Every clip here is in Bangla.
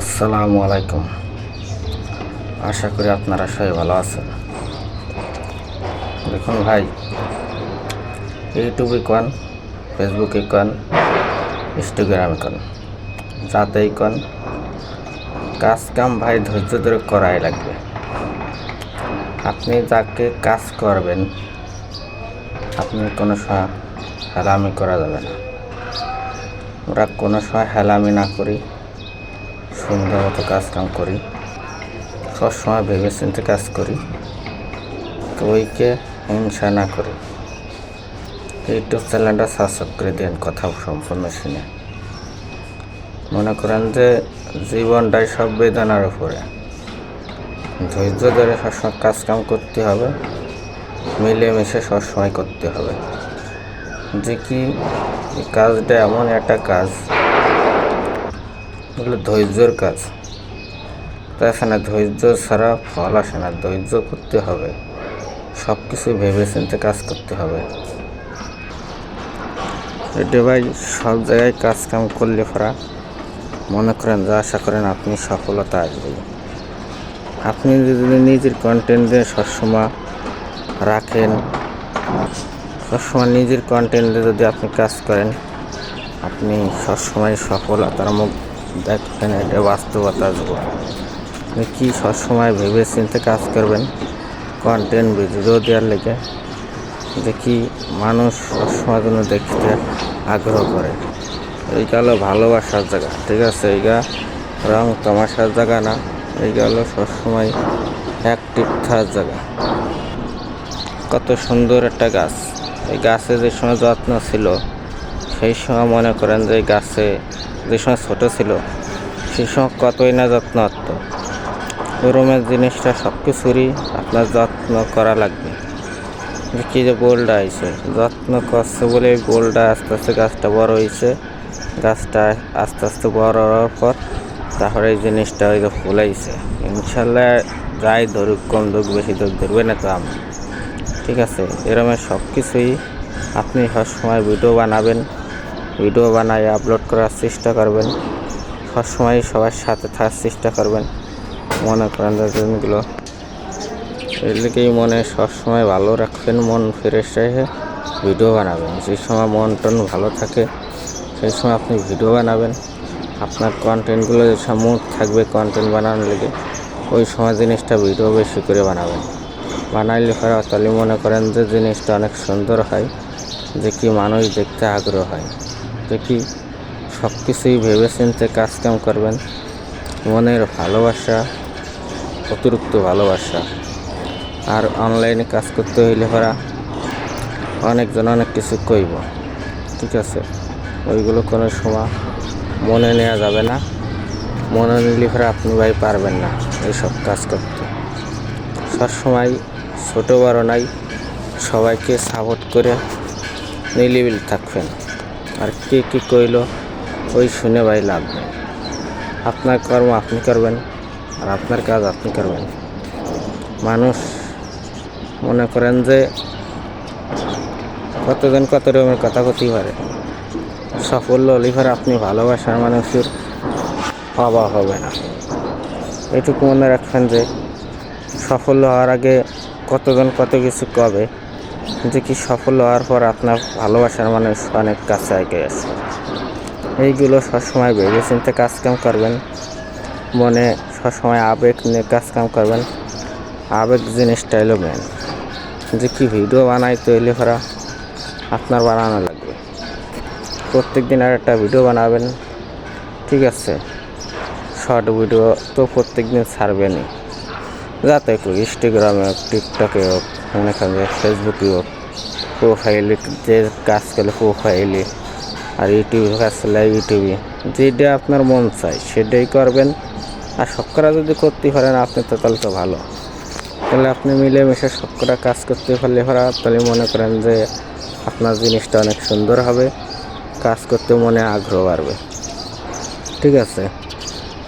আসসালামু আলাইকুম। আশা করি আপনারা সবাই ভালো আছেন। দেখুন ভাই, ইউটিউবে কন, ফেসবুকে কন, ইনস্টাগ্রামে কন, যাতেই কন, কাজ কাম ভাই ধৈর্য ধরে করাই লাগবে। আপনি যাকে কাজ করবেন, আপনি কোনো হেলামি করা যাবে না। আমরা কোনো সময় হেলামি না করি সুন্দর মতো কাজ কাম করি। সবসময় ভেবে চিন্তে কাজ করি তো ওইকে হিংসা না করি। ইউটিউব চ্যানেলটা সাবস্ক্রাইব করে দেন কথা সম্পূর্ণ শুনে। মনে করেন যে জীবনটাই সব বেদনার উপরে। ধৈর্য ধরে সবসময় কাজ কাম করতে হবে। মিলেমিশে সবসময় করতে হবে। যে কি কাজটা এমন একটা কাজ এগুলো ধৈর্যর কাজ। তা আসে না ধৈর্য ছাড়া ফল আসে না। ধৈর্য করতে হবে। সব কিছু ভেবে চিন্তে কাজ করতে হবে। এটা ভাই, সব জায়গায় কাজ কাম করলে পরা। মনে করেন যা আশা করেন আপনি সফলতা আসবে আপনি যদি নিজের কন্টেন্টে সবসময় রাখেন, সবসময় নিজের কন্টেন্টে যদি আপনি কাজ করেন, আপনি সবসময় সফলতার মুখ দেখবেন এটা বাস্তবতা আপনি কি সবসময় ভেবে চিন্তে কাজ করবেন? কন্টেন্ট ভিডিও দেওয়ার লেগে। দেখি মানুষ সবসময় জন্য দেখতে আগ্রহ করে। এইটা হলো ভালোবাসার জায়গা, ঠিক আছে? এইটা রং তামাশার জায়গা না এইটা হলো সবসময় অ্যাক্টিভ থাকার জায়গা। কত সুন্দর একটা গাছ। এই গাছে যে সময় যত্ন ছিল, সেই সময় মনে করেন যে গাছে যে সময় ছোটো ছিল সেই সময় কতই না যত্ন হত। গরমের জিনিসটা সব কিছুরই আপনার যত্ন করা লাগবে। যে কী যে বোলটা আইছে যত্ন করছে বলে বোলটা আস্তে আস্তে গাছটা বড় হয়েছে। গাছটা আস্তে আস্তে বড় হওয়ার পর তারপরে এই জিনিসটা ওই যে ফুলাইছে ইনশাল্লাহ যাই ধরুক, কম ধরুক, বেশি ধরুক, ধরবে না তো আমি ঠিক আছে এরমের সব কিছুই আপনি সবসময় ভিডিও বানাবেন। ভিডিও বানায় আপলোড করার চেষ্টা করবেন। সবসময় সবার সাথে থাকার চেষ্টা করবেন। মনে করেন যে জিনিসগুলো এগুলিকেই মনে সবসময় ভালো রাখবেন, মন ফ্রেশ রেখে ভিডিও বানাবেন। যে সময় মন টন ভালো থাকে, সেই সময় আপনি ভিডিও বানাবেন। আপনার কন্টেন্টগুলো যে সময় মুড থাকবে কন্টেন্ট বানানোর লেগে, ওই সময় জিনিসটা ভিডিও বেশি করে বানাবেন। বানাইলে পরে তাহলে মনে করেন যে জিনিসটা অনেক সুন্দর হয়, যে কি মানুষ দেখতে আগ্রহ হয়। কি সব কিছুই ভেবে চিনতে কাজ কাম করবেন। মনের ভালোবাসা, অতিরিক্ত ভালোবাসা। আর অনলাইনে কাজ করতে হইলে পরা অনেকজন অনেক কিছু কইব। ঠিক আছে? ওইগুলো কোনো সময় মনে নেওয়া যাবে না। মনে নিলে পরে আপনি ভাই পারবেন না এইসব কাজ করতে। সবসময় ছোটো বড় নাই, সবাইকে সাপোর্ট করে নিলিবিল থাকবেন। আর কে কী কইল, ওই শুনে ভাই লাভ নেই। আপনার কর্ম আপনি করবেন আর আপনার কাজ আপনি করবেন। মানুষ মনে করেন যে কতজন কত রকমের কথা কথি পারে। সাফল্য লিভার আপনি ভালোবাসার মানুষের অভাব হবে না। এটুকু মনে রাখবেন যে সাফল্য হওয়ার আগে কতজন কত কিছু কবে যে কি সফল হওয়ার পর আপনার ভালোবাসার মানুষ অনেক কাছে এগিয়ে আসে এইগুলো সবসময় ভেবে চিন্তে কাজকাম করবেন। মনে সবসময় আবেগ নিয়ে কাজকাম করবেন। আবেগ জিনিসটা এলো মেন যে কি ভিডিও বানাই তৈরি করা আপনার বানানো লাগবে। প্রত্যেক দিন আর একটা ভিডিও বানাবেন। ঠিক আছে? শর্ট ভিডিও তো প্রত্যেক দিন ছাড়বেনই। যাতে ইনস্টাগ্রামে হোক টিকটকে হোক, মনে করেন যে ফেসবুকে হোক প্রোফাইলে যে কাজ করলে প্রোফাইলে আর ইউটিউবে কাজ করলে ইউটিউবে যেটা আপনার মন চায় সেটাই করবেন। আর সবকরা যদি করতে পারেন, আপনি তো তাহলে তো ভালো। তাহলে আপনি মিলেমিশে সবকটা কাজ করতে পারলে পারা তাহলে মনে করেন যে আপনার জিনিসটা অনেক সুন্দর হবে, কাজ করতে মনে আগ্রহ বাড়বে। ঠিক আছে?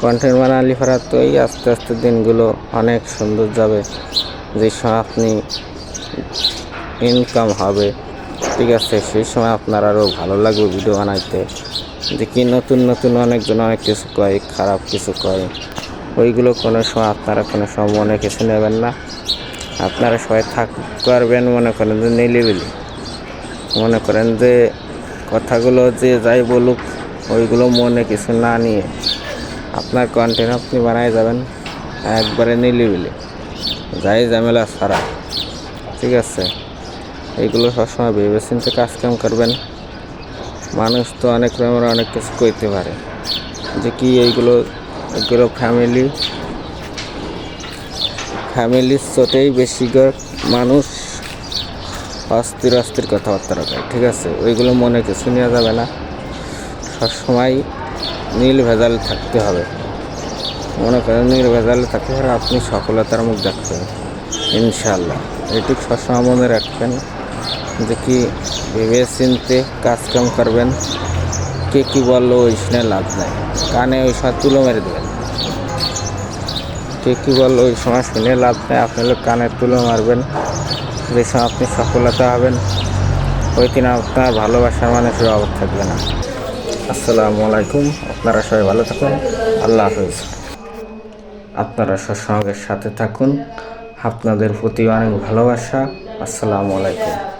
কন্টেন্ট বানালি তো এই আস্তে আস্তে দিনগুলো অনেক সুন্দর যাবে, যে সময় আপনি ইনকাম হবে, ঠিক আছে? সেই সময় আপনার আরও ভালো লাগবে ভিডিও বানাইতে। যে কি নতুন নতুন অনেকজন অনেক কিছু কয়, খারাপ কিছু কয়। ওইগুলো কোনো সময় আপনারা কোনো সময় মনে কিছু নেবেন না। আপনারা সবাই থাক পারবেন, মনে করেন যে নিলিবিলি। মনে করেন যে কথাগুলো যে যাই বলুক, ওইগুলো মনে কিছু না নিয়ে। আপনার কন্টেন্ট আপনি বানাই যাবেন একবারে নিলিবিলি। যাই ঝামেলা ছাড়া। ঠিক আছে? এইগুলো সবসময় ভেবে চিন্তে কাজকাম করবেন। মানুষ তো অনেক রকমের অনেক কিছু কইতে পারে। যে কি এইগুলো এগুলো ফ্যামিলি ফ্যামিলির চোটেই বেশি মানুষ অস্থির অস্থির কথাবার্তা রাখে। ঠিক আছে? ওইগুলো মনে কিছু নেওয়া যাবে না। সবসময় নীল ভেজাল থাকতে হবে। মনে করেন নীল ভেজালে থাকতে হবে আপনি সফলতার মুখ দেখবেন ইনশাল্লাহ এটুকু সবসময় মনে রাখবেন যে কি ভেবে চিনতে কাজকাম করবেন, কে কী বলল ওই শুনে লাভ নাই। কানে ওই সময় তুলো মেরে দেবেন। কে কী বলল ওই সময় শুনে লাভ নেই, আপনি হলো কানে তুলো মারবেন। যে সময় আপনি সফলতা হবেন, ওই দিন আপনার ভালোবাসার মানুষের অভাব থাকবে না। আসসালামু আলাইকুম। আপনারা সবাই ভালো থাকুন। আল্লাহ হাফিজ। আপনারা সৎসঙ্গের সাথে থাকুন। আপনাদের প্রতি অনেক ভালোবাসা। আসসালামু আলাইকুম।